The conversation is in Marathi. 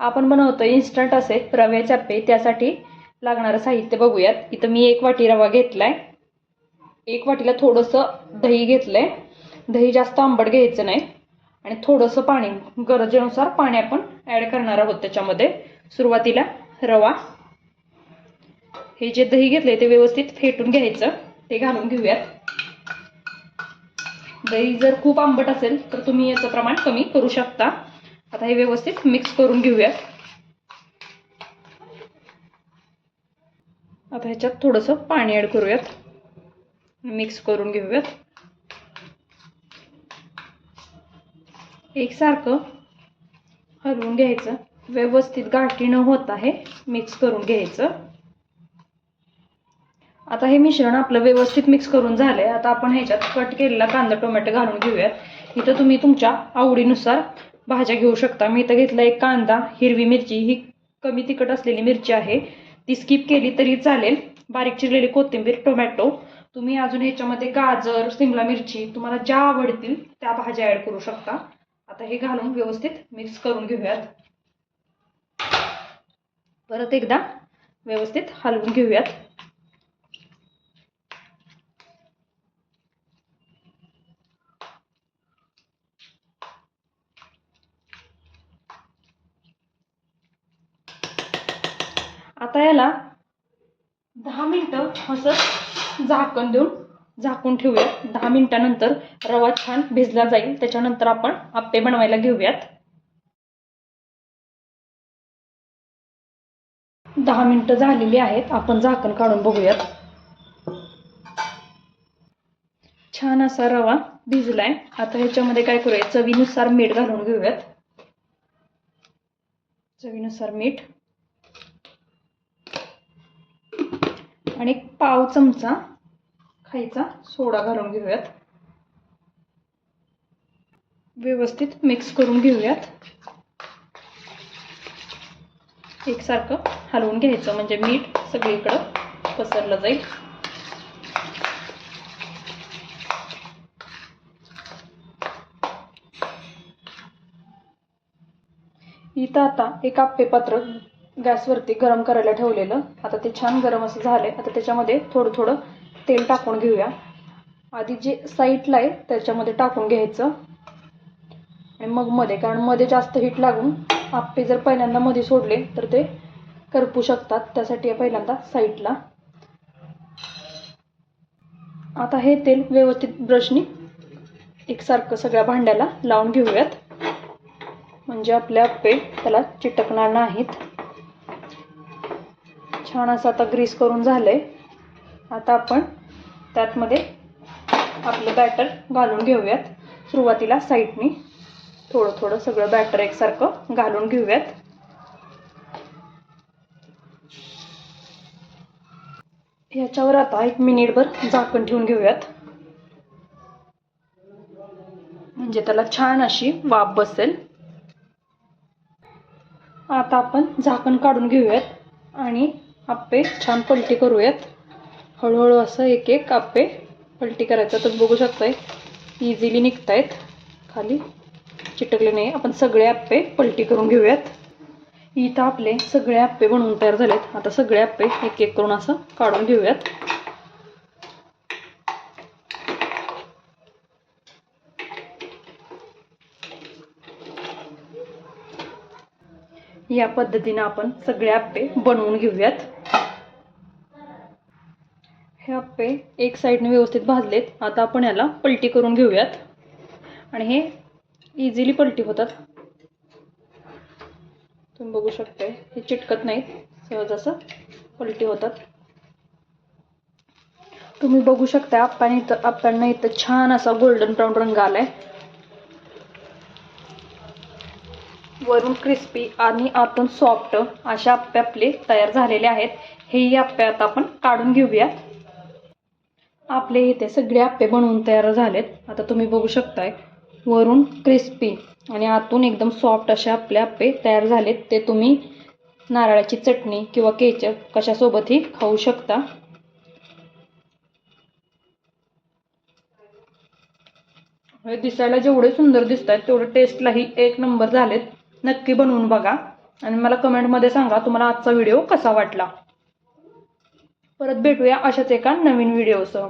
आपण बनवतो इन्स्टंट असे रव्याचे आप्पे. त्यासाठी लागणारं साहित्य बघूयात. इथं मी एक वाटी रवा घेतलाय. एक वाटीला थोडंसं दही घेतलंय. दही जास्त आंबट घ्यायचं नाही. आणि थोडंसं पाणी गरजेनुसार पाणी आपण ॲड करणार आहोत त्याच्यामध्ये. सुरुवातीला रवा. हे जे दही घेतलंय ते व्यवस्थित फेटून घ्यायचं. ते घालून घेऊयात. दही जर खूप आंबट असेल तर तुम्ही याचं प्रमाण कमी करू शकता. आता हे व्यवस्थित मिक्स करून घेऊयात. आता ह्याच्यात थोडंसं पाणी ॲड करूयात. मिक्स करून घेऊयात. एकसारखं हलवून घ्यायचं. व्यवस्थित गाठी न होता हे मिक्स करून घ्यायचं. आता हे मिश्रण आपलं व्यवस्थित मिक्स करून झालंय. आता आपण ह्याच्यात कट केलेला कांदा टोमॅटो घालून घेऊयात. इथं तुम्ही तुमच्या आवडीनुसार भाज्या घेऊ शकता. मी इथं घेतला एक कांदा हिरवी मिरची. ही कमी तिखट असलेली मिरची आहे. ती स्किप केली तरी चालेल. बारीक चिरलेली कोथिंबीर टोमॅटो तुम्ही अजून ह्याच्यामध्ये गाजर सिमला मिरची तुम्हाला ज्या आवडतील त्या भाज्या ॲड करू शकता. आता हे घालून व्यवस्थित मिक्स करून घेऊयात. परत एकदा व्यवस्थित हलवून घेऊयात. आता याला दहा मिनटं असं झाकण देऊन झाकून ठेवूया दहा मिनटानंतर रवा छान भिजला जाईल. त्याच्यानंतर आपण आप्पे बनवायला घेऊयात. दहा मिनिटं झालेली आहेत. आपण झाकण काढून बघूयात. छान असा रवा भिजलाय. आता ह्याच्यामध्ये काय करूया? चवीनुसार मीठ घालून घेऊयात. चवीनुसार मीठ. आणि एक पाव चमचा खायचा सोडा घालून घेऊयात. व्यवस्थित मिक्स करून घेऊयात. एकसारखं हलवून घ्यायचं म्हणजे मीठ सगळीकडं पसरलं जाईल. इथं आता एक आप्पे पात्र गॅसवरती गरम करायला ठेवलेलं. आता ते छान गरम असं झालंय. आता त्याच्यामध्ये थोडं थोडं तेल टाकून घेऊया. आधी जे साईडला आहे त्याच्यामध्ये टाकून घ्यायचं. आणि मग मध्ये कारण मध्ये जास्त हीट लागून आप्पे जर पहिल्यांदा मध्ये सोडले तर ते करपू शकतात. त्यासाठी पहिल्यांदा साईडला आता हे तेल व्यवस्थित ब्रशनी एकसारखं सगळ्या भांड्याला लावून घेऊयात. म्हणजे आपले आप्पे त्याला चिटकणार नाहीत. छान असं आता ग्रीस करून झालंय. आता आपण त्यातमध्ये आपलं बॅटर घालून घेऊयात. सुरुवातीला साईडनी थोडं थोडं सगळं बॅटर एकसारखं घालून घेऊयात. ह्याच्यावर आता एक मिनिटभर झाकण ठेवून घेऊयात. म्हणजे त्याला छान अशी वाफ बसेल. आता आपण झाकण काढून घेऊयात आणि आप्पे छान पलटी करूयात. हळूहळू असं एक एक आप्पे पलटी करायचं. तर बघू शकताय इझिली निघतायत. खाली चिटकले नाही. आपण सगळे आप्पे पलटी करून घेऊयात. इथं आपले सगळे आप्पे बनवून तयार झालेत. आता सगळे आप्पे एक एक करून असं काढून घेऊयात. या पद्धतीने आपण सगळे आप्पे बनवून घेऊयात. हे आप्पे एक साईडने व्यवस्थित भाजलेत. आता आपण याला पलटी करून घेऊयात. आणि हे इझिली पलटी होतात. तुम्ही बघू शकते हे चिटकत नाहीत. सहज असं पलटी होतात. तुम्ही बघू शकता आप्पाने इथं आप्पांना इथं छान असा गोल्डन ब्राऊन रंग आलाय. वरून क्रिस्पी आणि आतून सॉफ्ट अशा आप्पे आपले तयार झालेले आहेत. हेही आप्पे आता आपण काढून घेऊया. आपले इथे सगळे आप्पे बनवून तयार झालेत. आता तुम्ही बघू शकताय वरून क्रिस्पी आणि आतून एकदम सॉफ्ट असे आपले आप्पे तयार झालेत. ते तुम्ही नारळाची चटणी किंवा केचप कशासोबतही खाऊ शकता. हे दिसायला जेवढे सुंदर दिसत आहेत तेवढे टेस्टलाही एक नंबर झालेत. नक्की बनवून बघा. आणि मला कमेंटमध्ये सांगा तुम्हाला आजचा व्हिडिओ कसा वाटला. परत भेटूया अशाच एका नवीन व्हिडिओसह